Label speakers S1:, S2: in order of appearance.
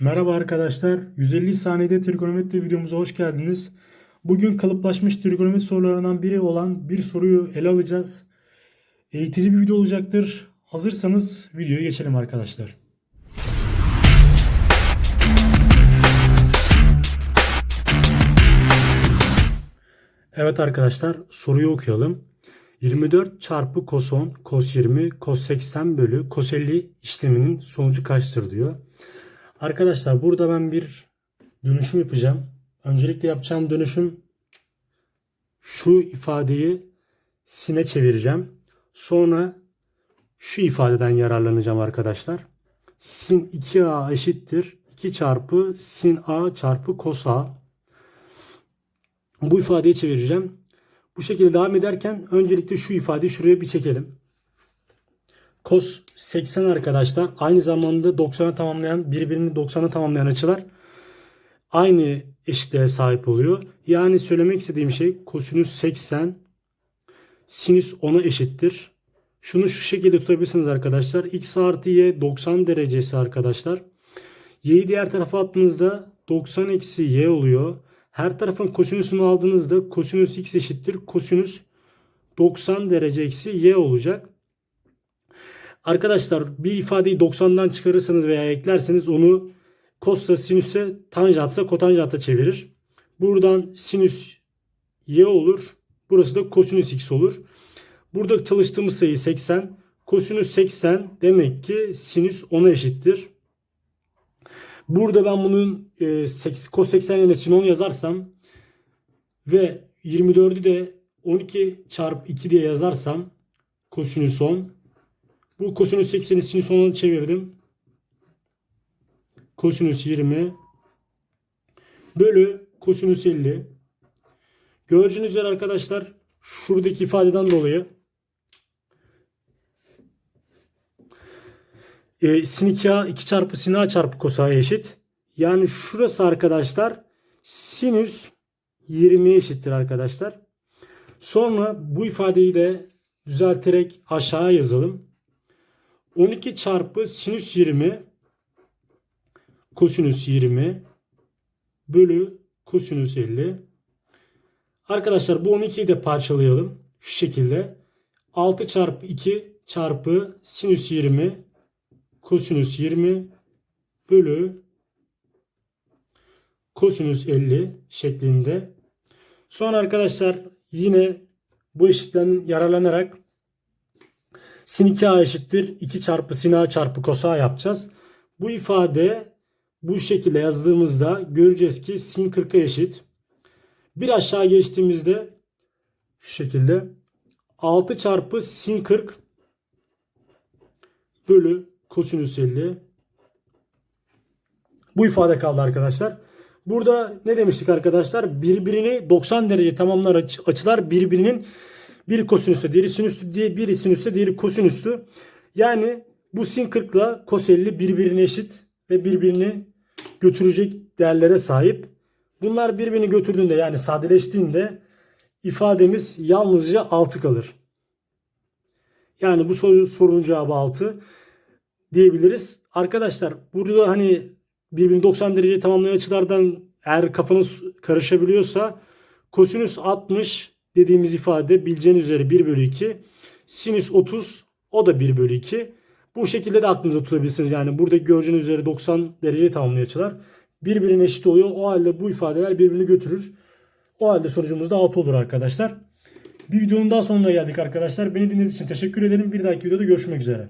S1: Merhaba arkadaşlar. 150 saniyede trigonometri videomuza hoş geldiniz. Bugün kalıplaşmış trigonometri sorularından biri olan bir soruyu ele alacağız. Eğitici bir video olacaktır. Hazırsanız videoya geçelim arkadaşlar. Evet arkadaşlar soruyu okuyalım. 24 çarpı cos 10, cos 20, cos 80 bölü cos 50 işleminin sonucu kaçtır diyor. Arkadaşlar burada ben bir dönüşüm yapacağım. Öncelikle yapacağım dönüşüm şu ifadeyi sine çevireceğim. Sonra şu ifadeden yararlanacağım arkadaşlar. Sin 2a eşittir 2 çarpı sin a çarpı cos a. Bu ifadeyi çevireceğim. Bu şekilde devam ederken öncelikle şu ifadeyi şuraya bir çekelim. Cos 80 arkadaşlar aynı zamanda 90'a tamamlayan birbirini 90'a tamamlayan açılar aynı eşitliğe sahip oluyor. Yani söylemek istediğim şey kosinüs 80 sinüs 10'a eşittir. Şunu şu şekilde tutabilirsiniz arkadaşlar. X artı y 90 derecesi arkadaşlar. Y'yi diğer tarafa attığınızda 90 eksi y oluyor. Her tarafın kosinüsünü aldığınızda kosinüs x eşittir. Kosinüs 90 derece eksi y olacak. Arkadaşlar bir ifadeyi 90'dan çıkarırsanız veya eklerseniz onu kosta sinüse tanjantsa kotanjanta çevirir. Buradan sinüs y olur. Burası da kosinüs x olur. Burada çalıştığımız sayı 80. Kosinüs 80 demek ki sinüs 10'a eşittir. Burada ben bunun e, cos 80 yerine sin 10 yazarsam ve 24'ü de 12 çarpı 2 diye yazarsam kosinüs 10 bu kosinüs 80'i sinüs 10'a çevirdim. Kosinüs 20 bölü kosinüs 50. Gördüğünüz üzere arkadaşlar şuradaki ifadeden dolayı e, sin 2a 2 çarpı sin a çarpı cos a'ya eşit. Yani şurası arkadaşlar sinüs 20'ye eşittir arkadaşlar. Sonra bu ifadeyi de düzelterek aşağı yazalım. 12 çarpı sinüs 20 kosinüs 20 bölü kosinüs 50. Arkadaşlar bu 12'yi de parçalayalım. Şu şekilde. 6 çarpı 2 çarpı sinüs 20 kosinüs 20 bölü kosinüs 50 şeklinde. Sonra arkadaşlar yine bu eşitlenen yararlanarak sin 2a eşittir 2 çarpı sin a çarpı cos a yapacağız. Bu ifade bu şekilde yazdığımızda göreceğiz ki sin 40'a eşit. Bir aşağı geçtiğimizde şu şekilde 6 çarpı sin 40 bölü kosinüs 50. Bu ifade kaldı arkadaşlar. Burada ne demiştik arkadaşlar? Birbirini 90 derece tamamlar açılar birbirinin biri kosinüsü, diğeri sinüsü, diye biri sinüsü, diğeri kosinüsü. Yani bu sin 40 ile kos 50 birbirine eşit ve birbirini götürecek değerlere sahip. Bunlar birbirini götürdüğünde yani sadeleştiğinde ifademiz yalnızca 6 kalır. Yani bu soru, sorunun cevabı 6 diyebiliriz. Arkadaşlar burada hani birbirini 90 derece tamamlayan açılardan eğer kafanız karışabiliyorsa kosinüs 60 dediğimiz ifade bileceğiniz üzere 1 bölü 2. Sinüs 30 o da 1 bölü 2. Bu şekilde de aklınıza tutabilirsiniz. Yani burada gördüğünüz üzere 90 derece tamamlayan açılar birbirine eşit oluyor. O halde bu ifadeler birbirini götürür. O halde sonucumuz da 6 olur arkadaşlar. Bir videonun daha sonuna geldik arkadaşlar. Beni dinlediğiniz için teşekkür ederim. Bir dahaki videoda görüşmek üzere.